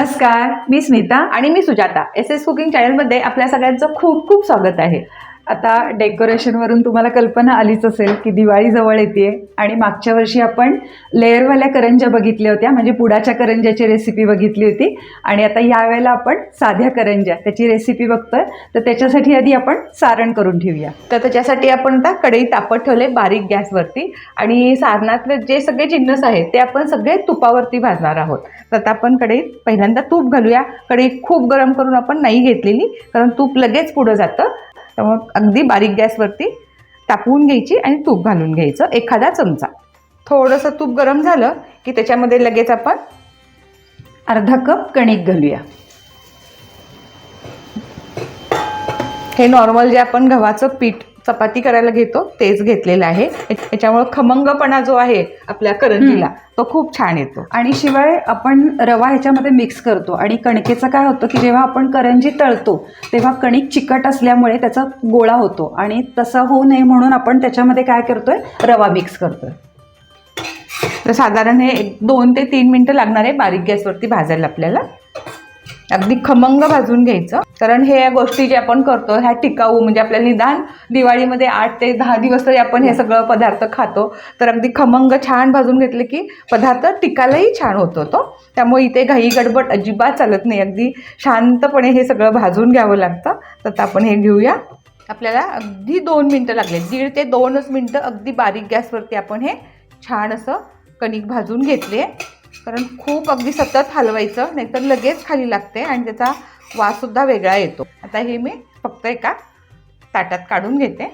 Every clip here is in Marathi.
नमस्कार मी स्मिता. आणि मी सुजाता. एस एस कुकिंग चॅनलमध्ये आपल्या सगळ्यांचं खूप खूप स्वागत आहे. आता डेकोरेशनवरून तुम्हाला कल्पना आलीच असेल की दिवाळी जवळ येते आणि मागच्या वर्षी आपण लेअरवाल्या करंज्या बघितल्या होत्या म्हणजे पुडाच्या करंज्याची रेसिपी बघितली होती. आणि आता यावेळेला आपण साध्या करंज्या त्याची रेसिपी बघतोय. तर त्याच्यासाठी आधी आपण सारण करून ठेवूया. तर त्याच्यासाठी आपण आता कढई तापत ठेवले बारीक गॅसवरती. आणि सारणातले जे सगळे जिन्नस आहेत ते आपण सगळे तुपावरती भाजणार आहोत. तर आता आपण कढईत पहिल्यांदा तूप घालूया. कढई खूप गरम करून आपण नाही घेतलेली कारण तूप लगेच पुढं जातं. त्यामुळं अगदी बारीक गॅसवरती तापवून घ्यायची आणि तूप घालून घ्यायचं एखादा चमचा. थोडंसं तूप गरम झालं की त्याच्यामध्ये लगेच आपण अर्धा कप कणिक घालूया. हे नॉर्मल जे आपण गव्हाचं पीठ चपाती करायला घेतो तेच घेतलेलं आहे. याच्यामुळं खमंगपणा जो आहे आपल्या करंजीला तो खूप छान येतो. आणि शिवाय आपण रवा ह्याच्यामध्ये मिक्स करतो आणि कणकेचं काय होतं की जेव्हा आपण करंजी तळतो तेव्हा कणिक चिकट असल्यामुळे त्याचा गोळा होतो. आणि तसं होऊ नये म्हणून आपण त्याच्यामध्ये काय करतोय? रवा मिक्स करतोय. तर साधारण हे दोन ते तीन मिनटं लागणार आहे बारीक गॅसवरती भाजायला आपल्याला. अगदी खमंग भाजून घ्यायचं. कारण हे या गोष्टी जे आपण करतो ह्या टिकाऊ म्हणजे आपल्या निदान दिवाळीमध्ये आठ ते दहा दिवस तरी आपण हे सगळं पदार्थ खातो. तर अगदी खमंग छान भाजून घेतले की पदार्थ टिकायलाही छान होतो तो. त्यामुळे इथे घाई गडबड अजिबात चालत नाही. अगदी शांतपणे हे सगळं भाजून घ्यावं लागतं. तर आता आपण हे घेऊया. आपल्याला अगदी दोन मिनटं लागले. दीड ते दोनच मिनटं अगदी बारीक गॅसवरती आपण हे छान असं कणिक भाजून घेतले. कारण खूप अगदी सतत हलवायचं नाहीतर लगेच खाली लागते आणि त्याचा वाससुद्धा वेगळा येतो. आता हे मी फक्त एका ताटात काढून घेते.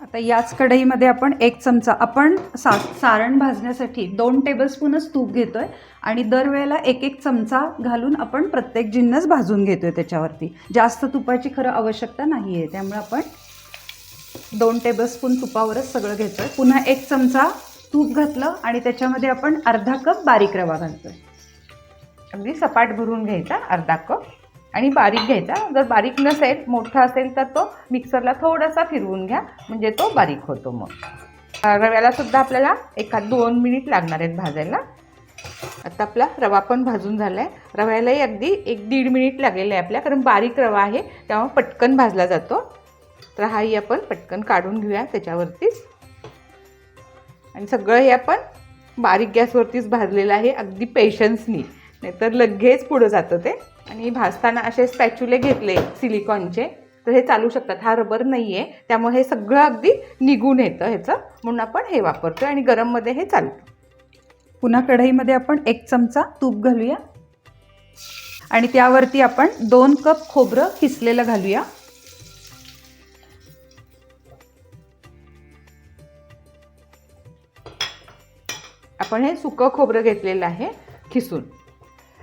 आता याच कढईमध्ये आपण एक चमचा आपण सा सारण भाजण्यासाठी दोन टेबलस्पूनच तूप घेतो आहे आणि दरवेळेला एक एक चमचा घालून आपण प्रत्येक जिन्नस भाजून घेतो आहे त्याच्यावरती. जास्त तुपाची खरं आवश्यकता नाही आहे त्यामुळे आपण दोन टेबलस्पून तुपावरच सगळं घेतो आहे पुन्हा एक चमचा तूप घातलं आणि त्याच्यामध्ये आपण अर्धा कप बारीक रवा घालतोय. अगदी सपाट भरून घ्यायचा अर्धा कप आणि बारीक घ्यायचा. जर बारीक नसेल मोठा असेल तर तो मिक्सरला थोडासा फिरवून घ्या म्हणजे तो बारीक होतो मग. रव्याला सुद्धा आपल्याला एखाद दोन मिनिट लागणार आहेत भाजायला. आता आपला रवा पण भाजून झाला आहे रव्यालाही अगदी एक दीड मिनिट लागलेलं आहे आपल्या कारण बारीक रवा आहे त्यामुळे पटकन भाजला जातो. तर हाही आपण पटकन काढून घेऊया त्याच्यावरतीच. आणि सगळं हे आपण बारीक गॅसवरतीच भाजलेलं आहे अगदी पेशन्सनी नाहीतर लगेच पुढं जातं ते. आणि भाजताना असे स्पॅच्युले घेतले सिलिकॉनचे तर हे चालू शकतात. हा रबर नाही आहे त्यामुळे हे सगळं अगदी निघून येतं ह्याचं. म्हणून आपण हे वापरतो आणि गरममध्ये हे चालतं पुन्हा कढईमध्ये आपण एक चमचा तूप घालूया. आणि त्यावरती आपण दोन कप खोबरं किसलेलं घालूया. आपण हे सुकं खोबरं घेतलेलं आहे खिसून.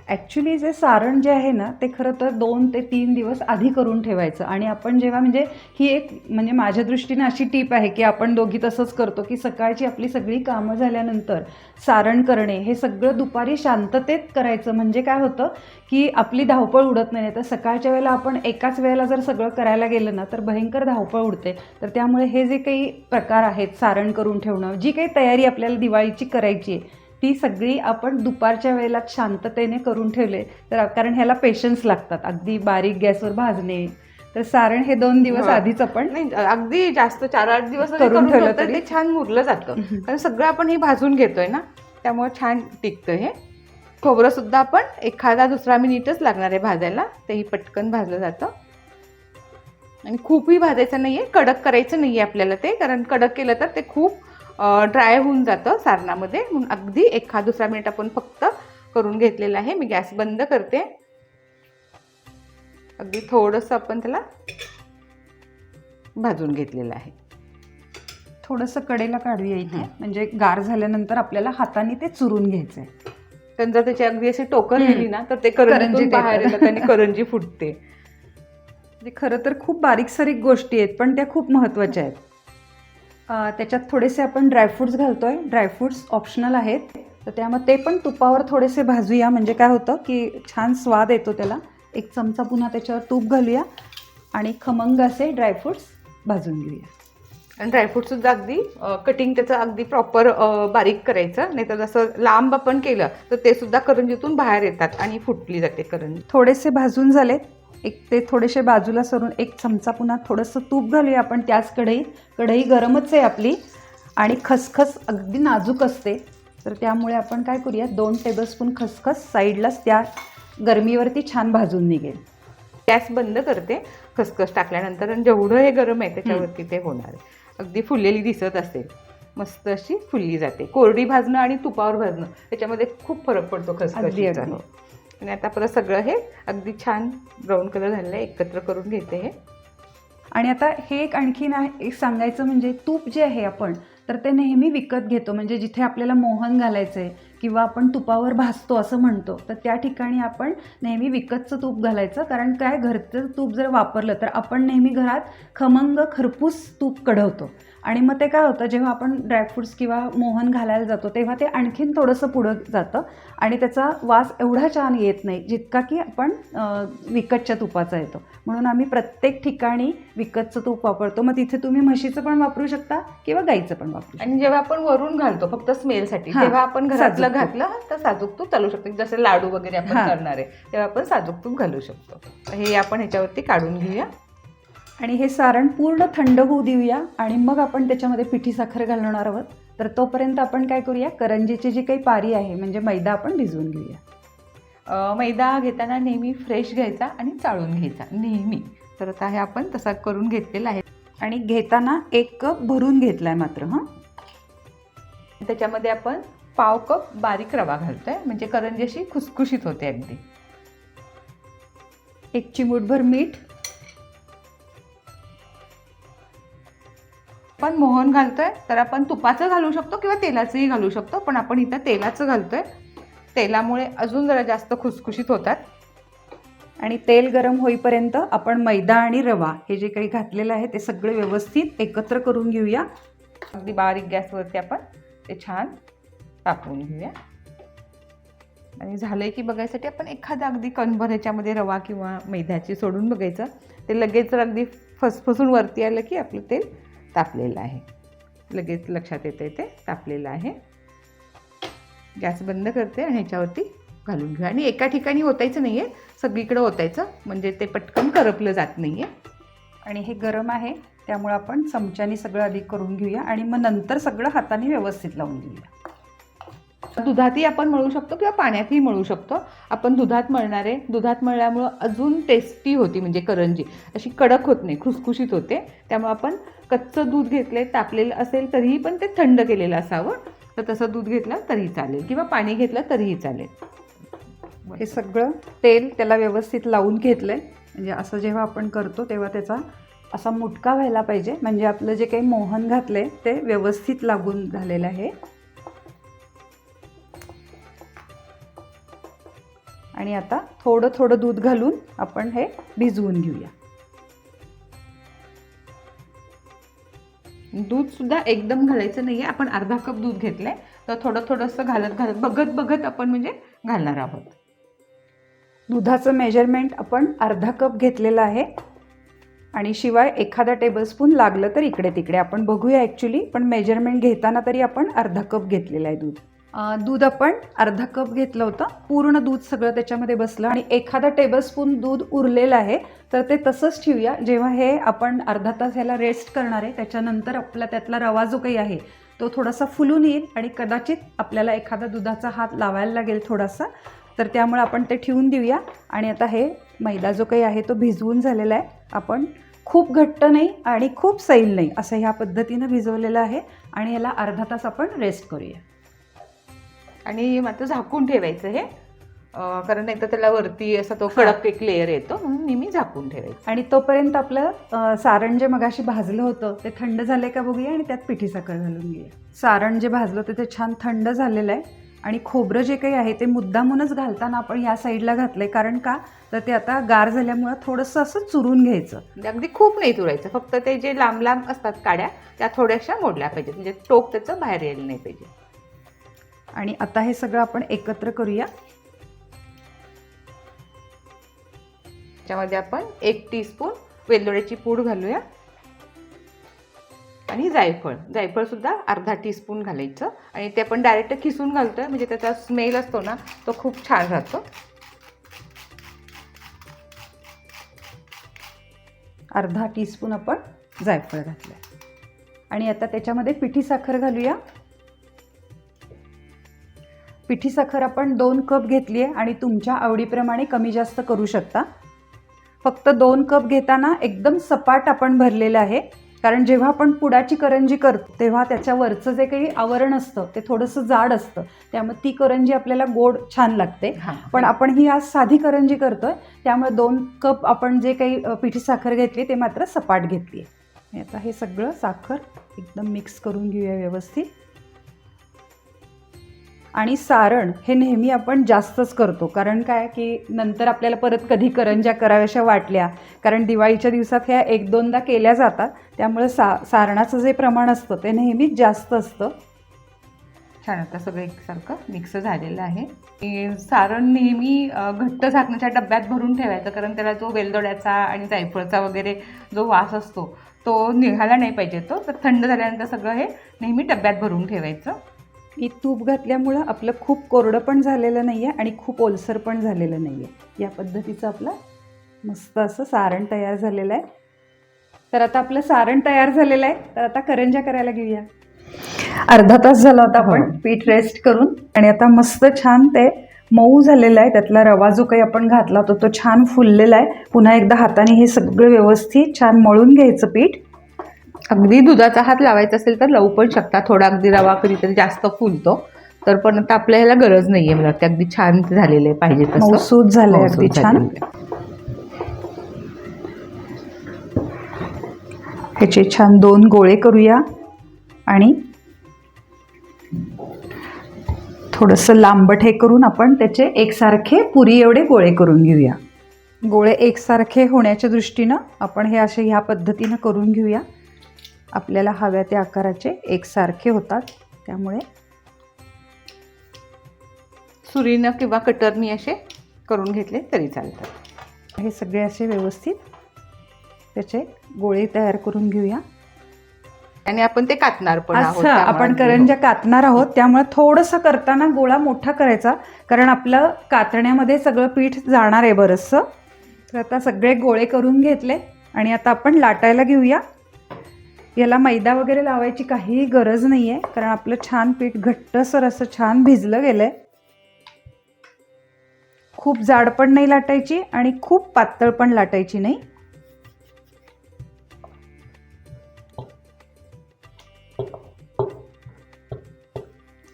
ॲक्च्युली जे सारण जे आहे ना ते खरं तर दोन ते तीन दिवस आधी करून ठेवायचं. आणि आपण जेव्हा म्हणजे ही एक म्हणजे माझ्या दृष्टीने अशी टीप आहे की आपण दोघी तसंच करतो की सकाळची आपली सगळी कामं झाल्यानंतर सारण करणे हे सगळं दुपारी शांततेत करायचं. म्हणजे काय होतं की आपली धावपळ उडत नाही तर सकाळच्या वेळेला आपण एकाच वेळेला जर सगळं करायला गेलं ना तर भयंकर धावपळ उडते. तर त्यामुळे हे जे काही प्रकार आहेत सारण करून ठेवणं जी काही तयारी आपल्याला दिवाळीची करायची आहे ती सगळी आपण दुपारच्या वेळेला शांततेने करून ठेवले. तर कारण ह्याला पेशन्स लागतात. अगदी बारीक गॅसवर भाजणे. तर सारण हे दोन दिवस. आधीच आपण नाही अगदी जास्त चार आठ दिवस करून ठेवलं तरी. ते छान मुरलं जातं. कारण सगळं आपण हे भाजून घेतोय ना त्यामुळे छान टिकतं हे. खोबरं सुद्धा आपण एखादा दुसरा मिनिटच लागणार आहे भाजायला तेही पटकन भाजलं जातं. आणि खूपही भाजायचं नाही आहे कडक करायचं नाही आहे आपल्याला ते कारण कडक केलं तर ते खूप ड्राय होऊन जातं सारणामध्ये. म्हणून अगदी एखाद दुसरा मिनिट आपण फक्त करून घेतलेलं आहे. मी गॅस बंद करते. अगदी थोडंसं आपण त्याला भाजून घेतलेलं आहे. थोडंसं कडेला काढूया इथे म्हणजे गार झाल्यानंतर आपल्याला हाताने ते चुरून घ्यायचंय. पण जर त्याची अगदी अशी हम्म. दिली ना तर ते करंजी बाहेर. येतात आणि करंजी फुटते. म्हणजे खरं तर खूप बारीक सारीक गोष्टी आहेत पण त्या खूप महत्त्वाच्या आहेत. त्याच्यात थोडेसे आपण ड्रायफ्रुट्स घालतोय. ड्रायफ्रुट्स ऑप्शनल आहेत. तर त्यामुळे ते पण तुपावर थोडेसे भाजूया. म्हणजे काय होतं की छान स्वाद येतो त्याला. एक चमचा पुन्हा त्याच्यावर तूप घालूया. आणि खमंग असे ड्रायफ्रुट्स भाजून घेऊया. आणि ड्रायफ्रूट सुद्धा अगदी कटिंग त्याचं अगदी प्रॉपर बारीक करायचं. नाही तर जसं लांब आपण केलं तर ते सुद्धा करंजीतून बाहेर येतात आणि फुटली जाते करंजी. थोडेसे भाजून झाले एक ते थोडेसे बाजूला सरून एक चमचा पुन्हा थोडंसं तूप घालूया आपण. त्याच कढईत कढई गरमच आहे आपली आणि खसखस अगदी नाजूक असते. तर त्यामुळे आपण काय करूया दोन टेबलस्पून खसखस साईडलाच त्या गरमीवरती छान भाजून निघेल. गॅस बंद करते खसखस टाकल्यानंतर आणि जेवढं हे गरम आहे त्याच्यावरती ते होणार अगदी फुललेली दिसत असेल मस्त अशी फुलली जाते. कोरडी भाजणं आणि तुपावर भाजणं त्याच्यामध्ये खूप फरक पडतो. हो. आणि आता परत सगळं हे अगदी छान ब्राऊन कलर झालेलं आहे एकत्र करून घेते हे. आणि आता हे एक आणखीन आहे एक सांगायचं म्हणजे तूप जे आहे आपण तर ते नेहमी विकत घेतो. म्हणजे जिथे आपल्याला मोहन घालायचं आहे किंवा आपण तुपावर भासतो असं म्हणतो तर त्या ठिकाणी आपण नेहमी विकतचं तूप घालायचं. कारण काय घरचं तूप जर वापरलं तर आपण नेहमी घरात खमंग खरपूस तूप कढवतो. आणि मग ते काय होतं जेव्हा आपण ड्रायफ्रुट्स किंवा मोहन घालायला जातो तेव्हा ते आणखीन थोडंसं पुढं जातं आणि त्याचा वास एवढा छान येत नाही जितका की आपण विकतच्या तुपाचा येतो. म्हणून आम्ही प्रत्येक ठिकाणी विकतचं तूप वापरतो. मग तिथे तुम्ही म्हशीचं पण वापरू शकता किंवा गाईचं पण वापरू आणि जेव्हा आपण वरून घालतो फक्त स्मेलसाठी तेव्हा आपण घरातलं. घातलं तर साजूक तूप चालू शकतो. जसे लाडू वगैरे आपण. करणार आहे तेव्हा आपण साजूक तूप घालू शकतो. हे आपण ह्याच्यावरती काढून घेऊया. आणि हे सारण पूर्ण थंड होऊ देऊया आणि मग आपण त्याच्यामध्ये पिठी साखर घालणार आहोत. तर तोपर्यंत आपण काय करूया? करंजीची जी काही पारी आहे म्हणजे मैदा आपण भिजवून घेऊया. मैदा घेताना नेहमी फ्रेश घ्यायचा आणि चाळून घ्यायचा नेहमी. तर आता हे आपण तसा करून घेतलेला आहे. आणि घेताना एक कप भरून घेतलाय मात्र हां. त्याच्यामध्ये आपण पाव कप बारीक रवा घालतोय म्हणजे करंजी अशी खुसखुशीत होते अगदी. एक चिमूटभर मीठ आपण मोहन घालतोय तर आपण तुपाचं घालू शकतो किंवा तेलाचंही घालू शकतो पण आपण इथं तेलाचं घालतोय. तेलामुळे अजून जरा जास्त खुसखुशीत होतात. आणि तेल गरम होईपर्यंत आपण मैदा आणि रवा हे जे काही घातलेलं आहे ते सगळे व्यवस्थित एकत्र करून घेऊया. अगदी बारीक गॅसवरती आपण ते छान तापवून घेऊया. आणि झालंय की बघायसाठी आपण एखादा अगदी कणभर ह्याच्यामध्ये रवा किंवा मैद्याची सोडून बघायचं. ते लगेच जर अगदी फसफसून वरती आलं की आपलं तेल तापलेलं आहे. लगेच लक्षात येते ते तापलेलं आहे. गॅस बंद करते आणि ह्याच्यावरती घालून घेऊया आणि एका ठिकाणी ओतायचं नाही आहे सगळीकडे ओतायचं. म्हणजे ते पटकन करपलं जात नाही आहे आणि हे गरम आहे. त्यामुळं आपण चमच्याने सगळं आधी करून घेऊया आणि मग नंतर सगळं हाताने व्यवस्थित लावून घेऊया. दुधातही आपण मळू शकतो किंवा पाण्यातही मळू शकतो. आपण दुधात मळणारे दुधात मळल्यामुळं अजून टेस्टी होती म्हणजे करंजी. अशी कडक होत नाही खुसखुशीत होते. त्यामुळे आपण कच्चं दूध घेतले तापलेलं असेल तरीही पण ते थंड केलेलं असावं. तर तसं दूध घेतलं तरीही चालेल किंवा पाणी घेतलं तरीही चालेल. हे सगळं तेल त्याला व्यवस्थित लावून घेतलं आहे म्हणजे असं जेव्हा आपण करतो तेव्हा त्याचा असा मुटका व्हायला पाहिजे. म्हणजे आपलं जे काही मोहन घातलं आहे ते व्यवस्थित लागून झालेलं आहे. आणि आता थोडं थोडं दूध घालून आपण हे भिजवून घेऊया. दूध सुद्धा एकदम घालायचं नाही आहे आपण अर्धा कप दूध घेतलंय. तर थोडं थोडंसं घालत घालत बघत बघत आपण म्हणजे घालणार आहोत. दुधाचं मेजरमेंट आपण अर्धा कप घेतलेलं आहे. आणि शिवाय एखादा टेबलस्पून लागलं तर इकडे तिकडे. आपण बघूया ॲक्च्युली पण मेजरमेंट घेताना तरी आपण अर्धा कप घेतलेला आहे दूध. दूध आपण अर्धा कप घेतलं होतं. पूर्ण दूध सगळं त्याच्यामध्ये बसलं आणि एखादा टेबलस्पून दूध उरलेलं आहे तर ते तसंच ठेवूया. जेव्हा हे आपण अर्धा तास ह्याला रेस्ट करणार आहे त्याच्यानंतर आपला त्यातला रवा जो काही आहे तो थोडासा फुलून येईल आणि कदाचित आपल्याला एखादा दुधाचा हात लावायला लागेल थोडासा तर त्यामुळे आपण ते ठेवून देऊया. आणि आता हे मैदा जो काही आहे तो भिजवून झालेला आहे. आपण खूप घट्ट नाही आणि खूप सैल नाही असं ह्या पद्धतीनं भिजवलेलं आहे. आणि याला अर्धा तास आपण रेस्ट करूया. आणि मात्र झाकून ठेवायचं हे. कारण नाही तर त्याला वरती असा तो कडक एक लेअर येतो म्हणून नेहमी झाकून ठेवायचं. आणि तोपर्यंत आपलं सारण जे मगाशी भाजलं होतं ते थंड झाले का बघूया आणि त्यात पिठी साखर घालून घेऊया. सारण जे भाजलं होतं ते छान थंड झालेलं आहे. आणि खोबरं जे काही आहे ते मुद्दामूनच घालताना आपण या साईडला घातलं आहे कारण का? तर ते आता गार झाल्यामुळं थोडंसं असं चुरून घ्यायचं. म्हणजे अगदी खूप नाही तुरायचं फक्त ते जे लांब लांब असतात काड्या त्या थोड्याशा मोडल्या पाहिजेत. म्हणजे टोक त्याचं बाहेर यायला नाही पाहिजे. आणि आता हे सगळं आपण एकत्र करूया. त्याच्यामध्ये आपण एक टीस्पून वेलदोड्याची पूड घालूया. आणि जायफळ. जायफळसुद्धा अर्धा टीस्पून घालायचं. आणि ते आपण डायरेक्ट किसून घालतोय. म्हणजे त्याचा स्मेल असतो ना तो खूप छान राहतो. अर्धा टीस्पून आपण जायफळ घातलं आणि आता त्याच्यामध्ये पिठी साखर घालूया. पिठी साखर आपण दोन कप घेतली आहे आणि तुमच्या आवडीप्रमाणे कमी जास्त करू शकता. फक्त दोन कप घेताना एकदम सपाट आपण भरलेलं आहे. कारण जेव्हा आपण पुडाची करंजी करतो तेव्हा त्याच्यावरचं जे काही आवरण असतं ते थोडंसं जाड असतं. त्यामुळे ती करंजी आपल्याला गोड छान लागते. पण आपण ही आज साधी करंजी करतोय त्यामुळे दोन कप आपण जे काही पिठी साखर घेतली ते मात्र सपाट घेतली आहे आता हे सगळं साखर एकदम मिक्स करून घेऊया व्यवस्थित. आणि सारण हे नेहमी आपण जास्तच करतो. कारण काय? की नंतर आपल्याला परत कधी करंज्या कराव्याशा वाटल्या कारण दिवाळीच्या दिवसात ह्या एक दोनदा केल्या जातात त्यामुळे सा सारणाचं जे प्रमाण असतं ते नेहमीच जास्त असतं. छान आता सगळं एकसारखं मिक्स झालेलं आहे. सारण नेहमी घट्ट झाकण्याच्या डब्यात भरून ठेवायचं कारण त्याला जो वेलदोड्याचा आणि जायफळचा वगैरे जो वास असतो तो निघाला नाही पाहिजे तो. तर थंड झाल्यानंतर सगळं हे नेहमी डब्यात भरून ठेवायचं. मी तूप घातल्यामुळं आपलं खूप कोरडं पण झालेलं नाही आहे आणि खूप ओलसर पण झालेलं नाही आहे या पद्धतीचं आपलं मस्त असं सारण तयार झालेलं आहे. तर आता आपलं सारण तयार झालेलं आहे. तर आता करंज्या करायला घेऊया. अर्धा तास झाला होता आपण हो. पीठ रेस्ट करून आणि आता मस्त छान ते मऊ झालेलं आहे. त्यातला रवा जो काही आपण घातला होता तो छान फुललेला आहे. पुन्हा एकदा हाताने हे सगळं व्यवस्थित छान मळून घ्यायचं पीठ. अगदी दुधाचा हात लावायचा असेल तर लावू पण शकता. थोडा अगदी रवा कधीतरी जास्त फुलतो. तर पण आता आपल्या ह्याला गरज नाही आहे मला वाटतं. अगदी छान झालेलं आहे पाहिजे तसं. झालंय मऊसूत अगदी छान. ह्याचे छान दोन गोळे करूया. आणि थोडंसं लांबट हे करून आपण त्याचे एकसारखे पुरी एवढे गोळे करून घेऊया. गोळे एकसारखे होण्याच्या दृष्टीनं आपण हे असे ह्या पद्धतीनं करून घेऊया. आपल्याला हव्या त्या आकाराचे एकसारखे होतात. त्यामुळे सुरीनं किंवा कटरनी असे करून घेतले तरी चालतात. हे सगळे असे व्यवस्थित त्याचे गोळे तयार करून घेऊया. आणि आपण ते कातणार पण अच्छा त्यामुळे. आपण करंज्या कातणार आहोत त्यामुळे थोडंसं करताना गोळा मोठा करायचा कारण आपलं कातण्यामध्ये सगळं पीठ जाणार आहे बरंचसं. तर आता सगळे गोळे करून घेतले आणि आता आपण लाटायला घेऊया. याला मैदा वगैरे लावायची काहीही गरज नाही आहे कारण आपलं छान पीठ घट्टसर असं छान भिजलं गेलं आहे खूप जाड पण नाही लाटायची आणि खूप पातळ पण लाटायची नाही.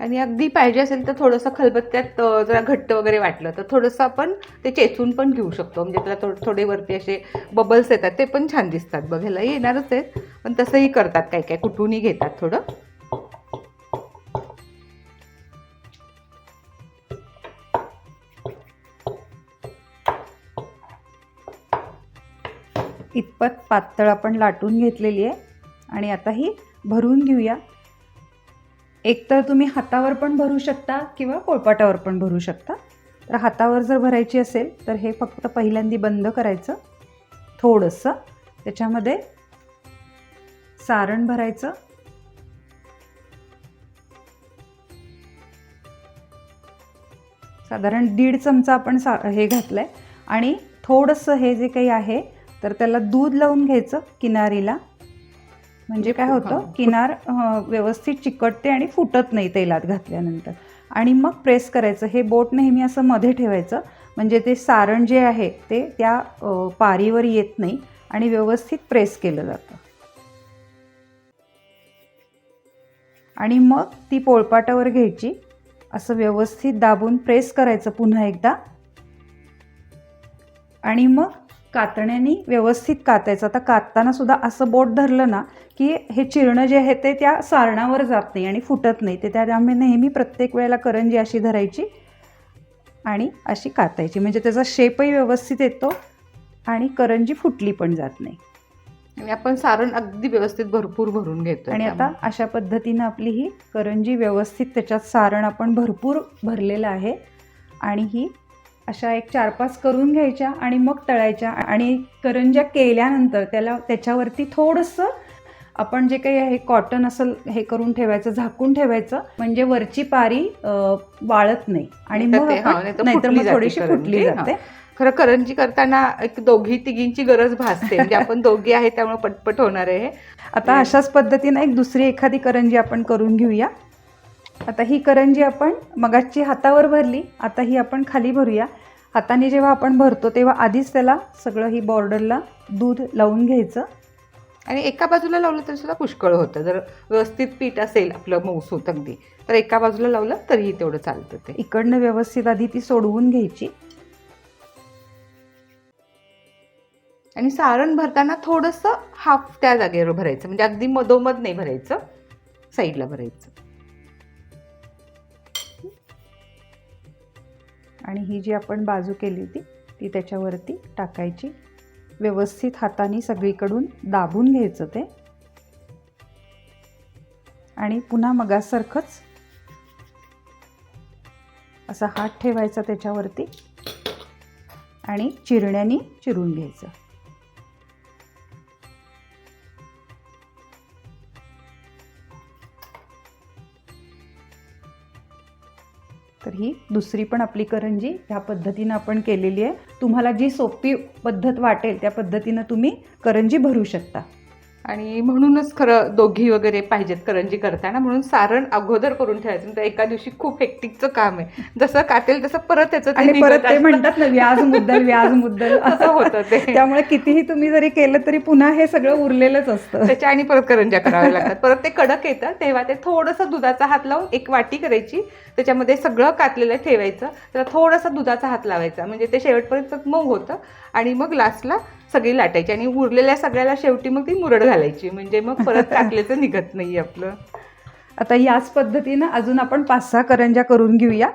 आणि अगदी पाहिजे असेल तर थोडंसं खलबत्त्यात जरा घट्ट वगैरे वाटलं तर थोडंसं आपण ते चेचून पण घेऊ शकतो. म्हणजे त्याला थोडे थोडे वरती असे बबल्स येतात ते पण छान दिसतात. बघायला येणारच आहेत. पण तसंही करतात काय काय कुठूनही घेतात थोडं. इतपत पातळ आपण लाटून घेतलेली आहे आणि आता ही भरून घेऊया. एकतर तुम्ही हातावर पण भरू शकता किंवा पोळपाटावर पण भरू शकता. तर हातावर जर भरायची असेल तर हे फक्त पहिल्यांदी बंद करायचं थोडंसं. त्याच्यामध्ये सारण भरायचं. साधारण दीड चमचा आपण सा हे घातलं आहे आणि थोडंसं हे जे काही आहे तर त्याला दूध लावून घ्यायचं किनारीला. म्हणजे काय होतं किनार व्यवस्थित चिकटते आणि फुटत नाही तेलात घातल्यानंतर. आणि मग प्रेस करायचं. हे बोट नेहमी असं मध्ये ठेवायचं. म्हणजे ते सारण जे आहे ते त्या पारीवर येत नाही आणि व्यवस्थित प्रेस केलं जातं. आणि मग ती पोळपाटावर घ्यायची. असं व्यवस्थित दाबून प्रेस करायचं पुन्हा एकदा. आणि मग कातण्याने व्यवस्थित कातायचं. आता कातताना सुद्धा असं बोट धरलं ना की हे चिरणं जे आहे ते त्या सारणावर जात नाही आणि फुटत नाही. ते त्यामुळे नेहमी प्रत्येक वेळेला करंजी अशी धरायची आणि अशी कातायची. म्हणजे त्याचा शेपही व्यवस्थित येतो आणि करंजी फुटली पण जात नाही. आणि आपण सारण अगदी व्यवस्थित भरपूर भरून घेतो आणि आता अशा पद्धतीनं आपली ही करंजी व्यवस्थित त्याच्यात सारण आपण भरपूर भरलेलं आहे. आणि ही अशा एक चार पाच करून घ्यायच्या आणि मग तळायच्या. आणि करंज्या केल्यानंतर त्याला त्याच्यावरती थोडंसं आपण जे काही आहे कॉटन असं हे करून ठेवायचं झाकून ठेवायचं म्हणजे वरची पारी वाळत नाही. आणि मग नाहीतर मग थोडीशी फुटली. जाते. खरं करंजी करताना एक दोघी तिघींची गरज भासते. म्हणजे आपण दोघी आहे त्यामुळे पटपट होणार आहे. आता अशाच पद्धतीनं एक दुसरी एखादी करंजी आपण करून घेऊया. आता ही करंजी आपण मगाची हातावर भरली आता ही आपण खाली भरूया. हाताने जेव्हा आपण भरतो तेव्हा आधीच त्याला सगळं ही बॉर्डरला दूध लावून घ्यायचं. आणि एका बाजूला लावलं तरी सुद्धा पुष्कळ होतं. जर व्यवस्थित पीठ असेल आपलं मऊसूत अगदी तर एका बाजूला लावलं तरीही तेवढं चालतं ते. इकडनं व्यवस्थित आधी ती सोडवून घ्यायची. आणि सारण भरताना थोडंसं हाफ त्या जागेवर भरायचं. म्हणजे अगदी मधोमध नाही भरायचं. साईडला भरायचं. आणि ही जी आपण बाजू केली होती ती त्याच्यावरती टाकायची. व्यवस्थित हाताने सगळीकडून दाबून घ्यायचं ते. आणि पुन्हा मगासारखंच असा हात ठेवायचा त्याच्यावरती. आणि चिरण्याने चिरून घ्यायचं. ही दुसरी पण आपली करंजी ह्या पद्धतीनं आपण केलेली आहे. तुम्हाला जी सोपी पद्धत वाटेल त्या पद्धतीनं तुम्ही करंजी भरू शकता. आणि म्हणूनच खरं दोघी वगैरे पाहिजेत करंजी करताना. म्हणून सारण अगोदर करून ठेवायचं. म्हणजे एका दिवशी खूप हेक्टिकचं काम आहे. जसं कातेल तसं परत त्याचं परत ते. म्हणतात ना व्याज मुद्दल व्याज मुद्दल. असं होतं ते. त्यामुळे कितीही तुम्ही जरी केलं तरी पुन्हा हे सगळं उरलेलंच असतं. त्याच्या आणि परत करंज्या कराव्या लागतात. परत ते कडक येतं. तेव्हा ते थोडंसं दुधाचा हात लावून एक वाटी करायची. त्याच्यामध्ये सगळं कातलेलं ठेवायचं. त्याला थोडासा दुधाचा हात लावायचा. म्हणजे ते शेवटपर्यंत मऊ होतं. आणि मग लास्टला सगळी लाटायची आणि उरलेल्या सगळ्याला शेवटी मग ती मुरड घालायची. म्हणजे मग परत कातल्याचं निघत नाही आपलं. आता याच पद्धतीनं अजून आपण पाच सहा करंज्या करून घेऊया.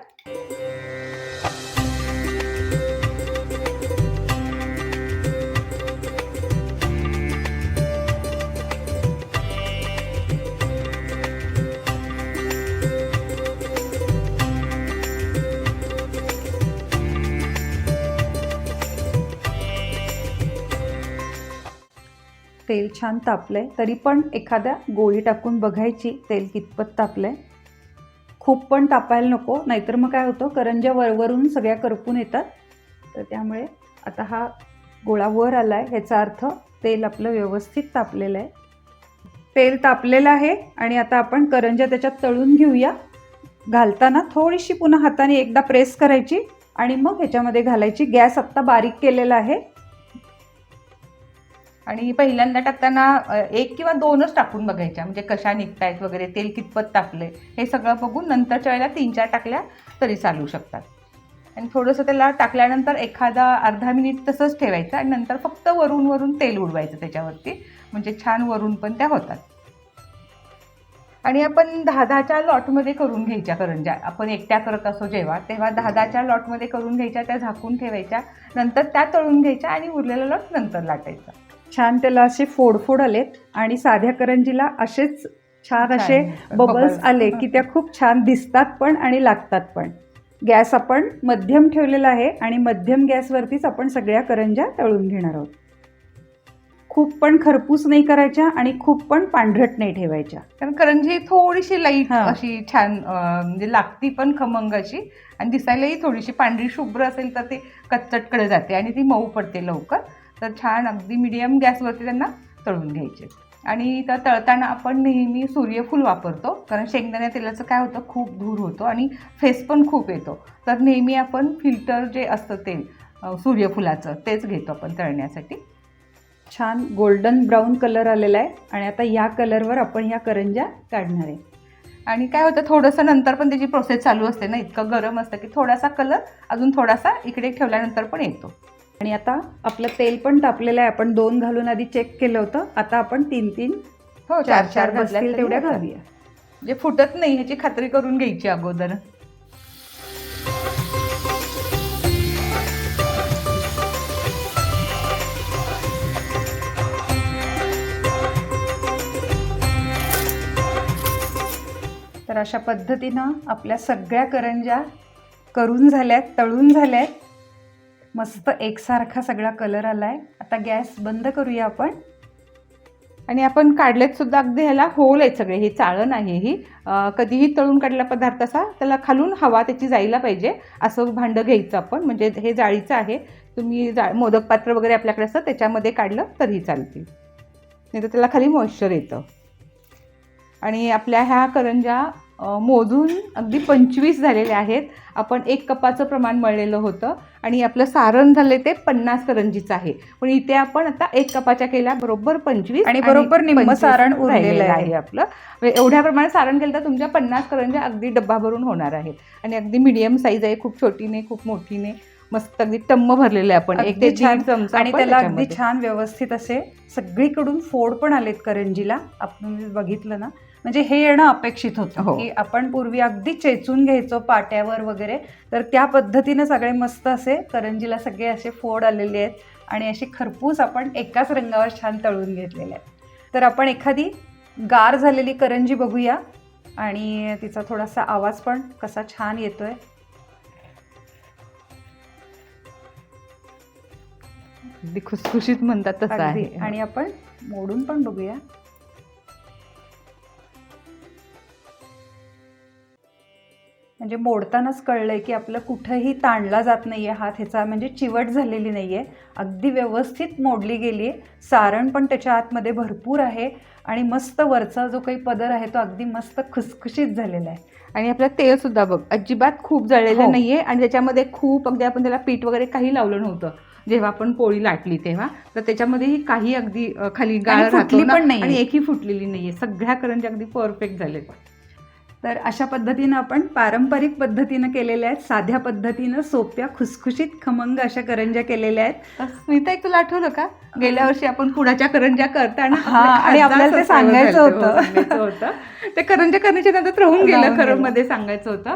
तेल छान तापलंय तरी पण एखाद्या गोळी टाकून बघायची तेल कितपत तापलंय. खूप पण तापायला नको नाहीतर मग काय होतं करंज्या वरवरून सगळ्या करपून येतात. तर त्यामुळे आता हा गोळा वर आला आहे ह्याचा अर्थ तेल आपलं व्यवस्थित तापलेलं आहे तेल तापलेलं आहे आणि आता आपण करंज्या त्याच्यात तळून घेऊया. घालताना थोडीशी पुन्हा हाताने एकदा प्रेस करायची आणि मग ह्याच्यामध्ये घालायची. गॅस आत्ता बारीक केलेला आहे. आणि पहिल्यांदा टाकताना एक किंवा दोनच टाकून बघायच्या. म्हणजे कशा निघतायत वगैरे तेल कितपत तापले हे सगळं बघून नंतरच्या वेळेला तीन चार टाकल्या तरी चालू शकतात. आणि थोडंसं त्याला टाकल्यानंतर एखादा अर्धा मिनिट तसंच ठेवायचं आणि नंतर फक्त वरून वरून तेल उडवायचं त्याच्यावरती. म्हणजे छान वरून पण त्या होतात. आणि आपण दहा दहाच्या लॉटमध्ये करून घ्यायच्या करंजा आपण एकट्या करत असो जेव्हा तेव्हा दहा दहाच्या लॉटमध्ये करून घ्यायच्या त्या झाकून ठेवायच्या नंतर त्या तळून घ्यायच्या आणि उरलेला लॉट नंतर लाटायचा. छान त्याला असे फोडफोड आलेत आणि साध्या करंजीला असेच छान असे. बबल्स. आले की त्या खूप छान दिसतात पण आणि लागतात पण गॅस आपण मध्यम ठेवलेला आहे आणि मध्यम गॅसवरतीच आपण सगळ्या करंज्या तळून घेणार आहोत खूप पण खरपूस नाही करायच्या आणि खूप पण पांढरट नाही ठेवायच्या कारण करंजी थोडीशी लाइट. अशी छान म्हणजे लागती पण खमंग अशी आणि दिसायलाही थोडीशी पांढरी शुभ्र असेल तर ते कच्चटकडे जाते आणि ती मऊ पडते लवकर तर छान अगदी मिडियम गॅसवरती त्यांना तळून घ्यायचे. आणि त्या तळताना आपण नेहमी सूर्यफूल वापरतो कारण शेंगदाण्या तेलाचं काय होतं खूप धूर होतो आणि फेस पण खूप येतो. तर नेहमी आपण फिल्टर जे असतं तेल सूर्यफुलाचं तेच घेतो आपण तळण्यासाठी. छान गोल्डन ब्राऊन कलर आलेला आहे आणि आता या कलरवर आपण ह्या करंज्या काढणार आहे. आणि काय होतं थोडंसं नंतर पण त्याची प्रोसेस चालू असते ना इतकं गरम असतं की थोडासा कलर अजून थोडासा इकडे ठेवल्यानंतर पण येतो. आणि आता आपलं तेल पण तापलेलं आहे. आपण दोन घालून आधी चेक केलं होतं. आता आपण तीन तीन हो चार चार बसतील तेवढ्या. घालूया म्हणजे फुटत नाही ह्याची खात्री करून घ्यायची अगोदर. तर अशा पद्धतीनं आपल्या सगळ्या करंज्या करून झाल्यात तळून झाल्यात. मस्त एकसारखा सगळा कलर आला आहे आता गॅस बंद करूया आपण. आणि आपण काढलेत सुद्धा अगदी ह्याला होल आहेत सगळे हे चाळण आहे ही. कधीही तळून काढलेला पदार्थ असा त्याला खालून हवा त्याची जायला पाहिजे. असं भांडं घ्यायचं आपण म्हणजे हे जाळीचं आहे. तुम्ही जा मोदक पात्र वगैरे आपल्याकडे असतं त्याच्यामध्ये काढलं तरीही चालतील. नाही तर त्याला खाली मॉइश्चर येतं. आणि आपल्या ह्या करंजा मोजून अगदी पंचवीस झालेल्या आहेत. आपण एक कपाचं प्रमाण मळलेलं होतं आणि आपलं सारण झालं ते पन्नास करंजीचं आहे. पण इथे आपण आता एक कपाच्या केल्या बरोबर पंचवीस आणि बरोबर निम्म 25 सारण उरलेलं आहे. आपलं. म्हणजे एवढ्या प्रमाणात सारण केलं तर तुमच्या पन्नास करंज्या अगदी डब्बा भरून होणार आहेत. आणि अगदी मिडियम साईज आहे खूप छोटीने खूप मोठीने. मस्त अगदी टम्म भरलेलं आपण एक ते छान. चमचा आणि त्याला अगदी. छान व्यवस्थित असे सगळीकडून फोड पण आलेत करंजीला आपण बघितलं ना म्हणजे हे येणं अपेक्षित होतं हो. की आपण पूर्वी अगदी चेचून घ्यायचो पाट्यावर वगैरे तर त्या पद्धतीनं सगळे मस्त असे करंजीला सगळे असे फोड आलेले आहेत आणि असे खरपूस आपण एकाच रंगावर छान तळून घेतलेले आहेत तर आपण एखादी गार झालेली करंजी बघूया आणि तिचा थोडासा आवाज पण कसा छान येतोय अगदी खुसखुशीत म्हणतात तसं आहे. आणि आपण मोडून पण बघूया. म्हणजे मोडतानाच कळलंय की आपलं कुठंही ताणला जात नाहीये हात ह्याचा म्हणजे चिवट झालेली नाहीये. अगदी व्यवस्थित मोडली गेली आहे. सारण पण त्याच्या आतमध्ये भरपूर आहे. आणि मस्त वरचा जो काही पदर आहे तो अगदी मस्त खुसखुशीत झालेला आहे. आणि आपलं तेल सुद्धा बघ अजिबात खूप जळलेलं हो. नाहीये. आणि त्याच्यामध्ये खूप अगदी आपण त्याला पीठ वगैरे काही लावलं नव्हतं. जेव्हा आपण पोळी लाटली तेव्हा तर त्याच्यामध्येही काही अगदी खाली गाळ फुटली पण नाहीये. आणि एकही फुटलेली नाहीये सगळ्या करंज्या अगदी परफेक्ट झालेत तर अशा पद्धतीनं आपण पारंपरिक पद्धतीनं केलेल्या आहेत साध्या पद्धतीनं सोप्या खुसखुशीत खमंग अशा करंज्या केलेल्या आहेत स्मिता एक तुला आठवलं का गेल्या वर्षी आपण पुण्याच्या करंज्या करताना हा, आणि आपल्याला ते सांगायचं सबस्क्रायबर होतं. होते, हो, ते करंज्या करण्याच्या नंतर राहून गेलं खरं. मध्ये सांगायचं होतं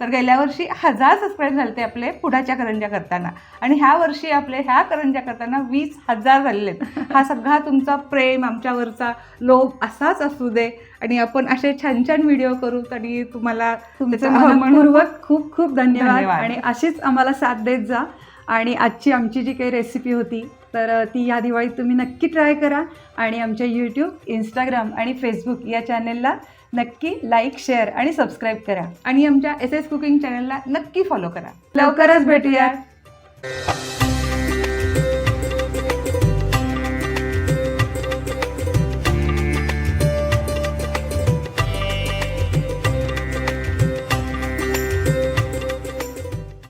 तर गेल्या वर्षी हजार सबस्क्राईब झाले आपले पुढाच्या करंज्या करताना. आणि ह्या वर्षी आपले ह्या करंज्या करताना वीस हजार झालेले आहेत. हा सगळा तुमचा प्रेम आमच्यावरचा लोभ असाच असू दे. आणि आपण असे छान छान व्हिडिओ करू आणि तुम्हाला मनपूर्वक खूप खूप धन्यवाद. आणि अशीच आम्हाला साथ देत जा. आणि आजची आमची जी काही रेसिपी होती तर ती या दिवाळीत तुम्ही नक्की ट्राय करा. आणि आमच्या यूट्यूब इंस्टाग्राम आणि फेसबुक या चॅनेलला नक्की लाईक शेअर आणि सबस्क्राईब करा. आणि आमच्या एस एस कुकिंग चॅनलला नक्की फॉलो करा. लवकरच भेटूया